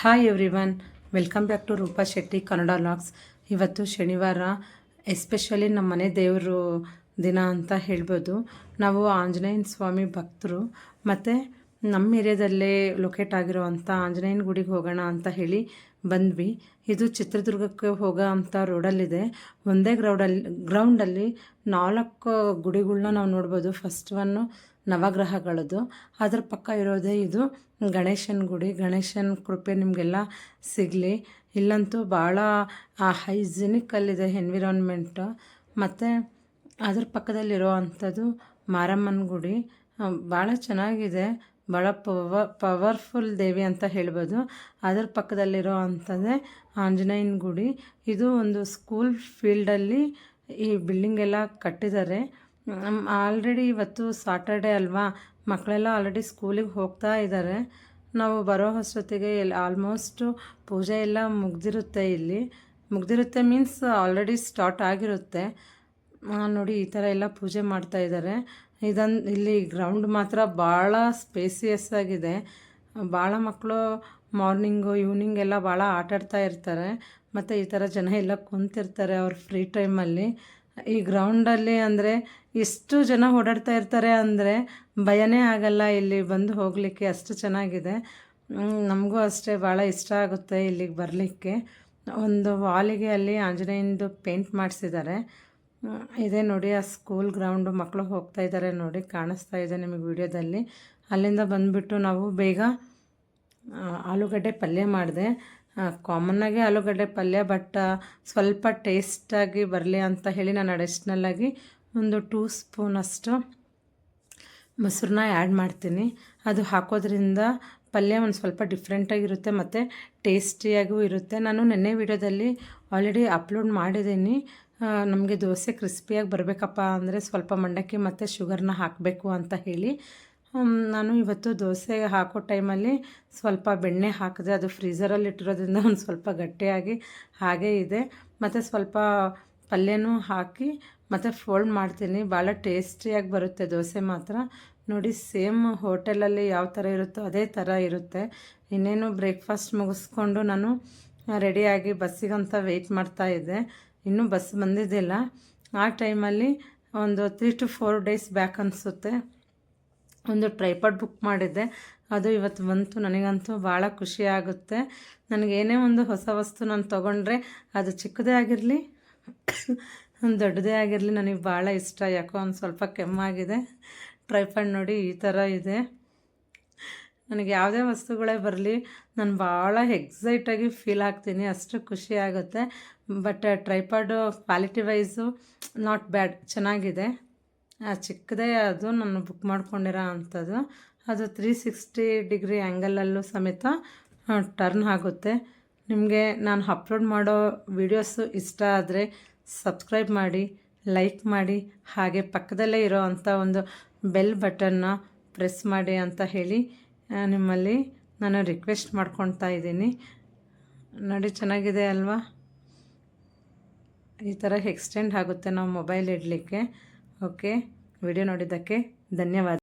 Hi everyone welcome back to Roopa Shetty Kannada vlogs ಇವತ್ತು ಶನಿವಾರ especially ನಮ್ಮ ಮನೆ ದೇವರು ದಿನ ಅಂತ ಹೇಳ್ಬೋದು. ನಾವು ಆಂಜನೇಯನ ಸ್ವಾಮಿ ಭಕ್ತರು, ಮತ್ತು ನಮ್ಮ ಏರಿಯಾದಲ್ಲೇ ಲೊಕೇಟ್ ಆಗಿರೋವಂಥ ಆಂಜನೇಯನ ಗುಡಿಗೆ ಹೋಗೋಣ ಅಂತ ಹೇಳಿ ಬಂದ್ವಿ. ಇದು ಚಿತ್ರದುರ್ಗಕ್ಕೆ ಹೋಗೋ ಅಂಥ ರೋಡಲ್ಲಿದೆ ಒಂದೇ ಗ್ರೌಂಡಲ್ಲಿ ಗ್ರೌಂಡಲ್ಲಿ ನಾಲ್ಕು ಗುಡಿಗಳನ್ನ ನಾವು ನೋಡ್ಬೋದು. ಫಸ್ಟ್ ಒನ್ನು ನವಗ್ರಹಗಳದ್ದು ಅದ್ರ ಪಕ್ಕ ಇರೋದೇ ಇದು ಗಣೇಶನ ಗುಡಿ. ಗಣೇಶನ ಕೃಪೆ ನಿಮಗೆಲ್ಲ ಸಿಗಲಿ. ಇಲ್ಲಂತೂ ಭಾಳ ಹೈಜಿನಿಕಲ್ಲಿದೆ ಎನ್ವಿರಾನ್ಮೆಂಟು ಮತ್ತು ಅದ್ರ ಪಕ್ಕದಲ್ಲಿರೋ ಅಂಥದ್ದು ಮಾರಮ್ಮನ ಗುಡಿ. ಭಾಳ ಚೆನ್ನಾಗಿದೆ. ಭಾಳ ಪವ ಪವರ್ಫುಲ್ ದೇವಿ ಅಂತ ಹೇಳ್ಬೋದು. ಅದ್ರ ಪಕ್ಕದಲ್ಲಿರೋ ಅಂಥದ್ದೇ ಆಂಜನೇಯನ ಗುಡಿ. ಇದು ಒಂದು ಸ್ಕೂಲ್ ಫೀಲ್ಡಲ್ಲಿ ಈ ಬಿಲ್ಡಿಂಗ್ ಎಲ್ಲ ಕಟ್ಟಿದ್ದಾರೆ. ಆಲ್ರೆಡಿ ಇವತ್ತು ಸಾಟರ್ಡೇ ಅಲ್ವಾ? ಮಕ್ಕಳೆಲ್ಲ ಆಲ್ರೆಡಿ ಸ್ಕೂಲಿಗೆ ಹೋಗ್ತಾ ಇದ್ದಾರೆ ನಾವು ಬರೋ ಅಷ್ಟೊತ್ತಿಗೆ ಎಲ್ಲಿ ಆಲ್ಮೋಸ್ಟು ಪೂಜೆ ಎಲ್ಲ ಮುಗ್ದಿರುತ್ತೆ ಇಲ್ಲಿ. ಮುಗ್ದಿರುತ್ತೆ ಮೀನ್ಸ್ ಆಲ್ರೆಡಿ ಸ್ಟಾರ್ಟ್ ಆಗಿರುತ್ತೆ. ನೋಡಿ, ಈ ಥರ ಎಲ್ಲ ಪೂಜೆ ಮಾಡ್ತಾ ಇದ್ದಾರೆ ಇದನ್ನು ಇಲ್ಲಿ ಗ್ರೌಂಡ್ ಮಾತ್ರ ಭಾಳ ಸ್ಪೇಸಿಯಸ್ ಆಗಿದೆ. ಭಾಳ ಮಕ್ಕಳು ಮಾರ್ನಿಂಗು ಈವ್ನಿಂಗ್ ಎಲ್ಲ ಭಾಳ ಆಟಾಡ್ತಾ ಇರ್ತಾರೆ. ಮತ್ತು ಈ ಥರ ಜನ ಎಲ್ಲ ಕುಂತಿರ್ತಾರೆ ಅವ್ರ ಫ್ರೀ ಟೈಮಲ್ಲಿ ಈ ಗ್ರೌಂಡಲ್ಲಿ ಅಂದರೆ ಎಷ್ಟು ಜನ ಓಡಾಡ್ತಾ ಇರ್ತಾರೆ ಅಂದರೆ ಭಯನೇ ಆಗಲ್ಲ. ಇಲ್ಲಿ ಬಂದು ಹೋಗಲಿಕ್ಕೆ ಅಷ್ಟು ಚೆನ್ನಾಗಿದೆ. ನಮಗೂ ಅಷ್ಟೇ ಭಾಳ ಇಷ್ಟ ಆಗುತ್ತೆ ಇಲ್ಲಿಗೆ ಬರಲಿಕ್ಕೆ. ಒಂದು ವಾಲಿಗೆ ಅಲ್ಲಿ ಆಂಜನೇಯಂದು ಪೇಂಟ್ ಮಾಡಿಸಿದ್ದಾರೆ. ಇದೆ ನೋಡಿ, ಆ ಸ್ಕೂಲ್ ಗ್ರೌಂಡು ಮಕ್ಕಳು ಹೋಗ್ತಾ ಇದ್ದಾರೆ ನೋಡಿ, ಕಾಣಿಸ್ತಾ ಇದೆ ನಿಮಗೆ ವಿಡಿಯೋದಲ್ಲಿ. ಅಲ್ಲಿಂದ ಬಂದುಬಿಟ್ಟು ನಾವು ಬೇಗ ಆಲೂಗಡ್ಡೆ ಪಲ್ಯ ಮಾಡಿದೆ. ಕಾಮನ್ನಾಗಿ ಆಲೂಗಡ್ಡೆ ಪಲ್ಯ ಬಟ್ ಸ್ವಲ್ಪ ಟೇಸ್ಟಾಗಿ ಬರಲಿ ಅಂತ ಹೇಳಿ ನಾನು ಅಡಿಷ್ನಲ್ಲಾಗಿ ಒಂದು ಟೂ ಸ್ಪೂನಷ್ಟು ಮೊಸರನ್ನ ಆ್ಯಡ್ ಮಾಡ್ತೀನಿ. ಅದು ಹಾಕೋದ್ರಿಂದ ಪಲ್ಯ ಒಂದು ಸ್ವಲ್ಪ ಡಿಫ್ರೆಂಟಾಗಿರುತ್ತೆ ಮತ್ತು ಟೇಸ್ಟಿಯಾಗೂ ಇರುತ್ತೆ. ನಾನು ನೆನ್ನೆ ವೀಡಿಯೋದಲ್ಲಿ ಆಲ್ರೆಡಿ ಅಪ್ಲೋಡ್ ಮಾಡಿದ್ದೀನಿ. ನಮಗೆ ದೋಸೆ ಕ್ರಿಸ್ಪಿಯಾಗಿ ಬರಬೇಕಪ್ಪ ಅಂದರೆ ಸ್ವಲ್ಪ ಮಂಡಕ್ಕಿ ಮತ್ತು ಶುಗರ್ನ ಹಾಕಬೇಕು ಅಂತ ಹೇಳಿ. ನಾನು ಇವತ್ತು ದೋಸೆ ಹಾಕೋ ಟೈಮಲ್ಲಿ ಸ್ವಲ್ಪ ಬೆಣ್ಣೆ ಹಾಕಿದೆ. ಅದು ಫ್ರೀಝರಲ್ಲಿ ಇಟ್ಟಿರೋದ್ರಿಂದ ಒಂದು ಸ್ವಲ್ಪ ಗಟ್ಟಿಯಾಗಿ ಹಾಗೇ ಇದೆ. ಮತ್ತು ಸ್ವಲ್ಪ ಪಲ್ಯನೂ ಹಾಕಿ ಮತ್ತು ಫೋಲ್ಡ್ ಮಾಡ್ತೀನಿ. ಭಾಳ ಟೇಸ್ಟಿಯಾಗಿ ಬರುತ್ತೆ ದೋಸೆ ಮಾತ್ರ. ನೋಡಿ ಸೇಮ್ ಹೋಟೆಲಲ್ಲಿ ಯಾವ ಥರ ಇರುತ್ತೋ ಅದೇ ಥರ ಇರುತ್ತೆ. ಇನ್ನೇನು ಬ್ರೇಕ್ಫಾಸ್ಟ್ ಮುಗಿಸ್ಕೊಂಡು ನಾನು ರೆಡಿಯಾಗಿ ಬಸ್ಸಿಗಂತ ವೆಯ್ಟ್ ಮಾಡ್ತಾ ಇದ್ದೆ. ಇನ್ನೂ ಬಸ್ ಬಂದಿದ್ದಿಲ್ಲ. ಆ ಟೈಮಲ್ಲಿ ಒಂದು three to four days back ಅನಿಸುತ್ತೆ. ಒಂದು ಟ್ರೈಪಾಡ್ ಬುಕ್ ಮಾಡಿದ್ದೆ. ಅದು ಇವತ್ತು ಬಂತು. ನನಗಂತೂ ಭಾಳ ಖುಷಿ ಆಗುತ್ತೆ. ನನಗೇನೇ ಒಂದು ಹೊಸ ವಸ್ತು ನಾನು ತೊಗೊಂಡ್ರೆ ಅದು ಚಿಕ್ಕದೇ ಆಗಿರಲಿ ದೊಡ್ಡದೇ ಆಗಿರಲಿ, ನನಗೆ ಭಾಳ ಇಷ್ಟ. ಯಾಕೋ ಒಂದು ಸ್ವಲ್ಪ ಕೆಮ್ಮಾಗಿದೆ. ಟ್ರೈಫಂಡ್ ನೋಡಿ, ಈ ಥರ ಇದೆ. ನನಗೆ ಯಾವುದೇ ವಸ್ತುಗಳೇ ಬರಲಿ, ನಾನು ಭಾಳ ಎಕ್ಸೈಟಾಗಿ ಫೀಲ್ ಆಗ್ತೀನಿ. ಅಷ್ಟು ಖುಷಿ ಆಗುತ್ತೆ. But tripod quality wise not bad ಚೆನ್ನಾಗಿದೆ. ಚಿಕ್ಕದೇ ಅದು, ನಾನು ಬುಕ್ ಮಾಡ್ಕೊಂಡಿರೋ ಅಂಥದ್ದು. ಅದು ತ್ರೀ ಸಿಕ್ಸ್ಟಿ ಡಿಗ್ರಿ ಆ್ಯಂಗಲಲ್ಲೂ ಸಮೇತ ಟರ್ನ್ ಆಗುತ್ತೆ. ನಿಮಗೆ ನಾನು ಅಪ್ಲೋಡ್ ಮಾಡೋ ವಿಡಿಯೋಸು ಇಷ್ಟ ಆದರೆ ಸಬ್ಸ್ಕ್ರೈಬ್ ಮಾಡಿ ಲೈಕ್ ಮಾಡಿ, ಹಾಗೆ ಪಕ್ಕದಲ್ಲೇ ಇರೋ ಅಂಥ ಒಂದು ಬೆಲ್ ಬಟನ್ನ ಪ್ರೆಸ್ ಮಾಡಿ ಅಂತ ಹೇಳಿ ನಿಮ್ಮಲ್ಲಿ ನಾನು ರಿಕ್ವೆಸ್ಟ್ ಮಾಡ್ಕೊತಾ ಇದ್ದೀನಿ. ನೋಡಿ, ಚೆನ್ನಾಗಿದೆ ಅಲ್ವಾ? ಈ ಥರ ಎಕ್ಸ್ಟೆಂಡ್ ಆಗುತ್ತೆ ನಾವು ಮೊಬೈಲ್ ಇಡಲಿಕ್ಕೆ. ಓಕೆ ವಿಡಿಯೋ ನೋಡಿದ್ದಕ್ಕೆ ಧನ್ಯವಾದ.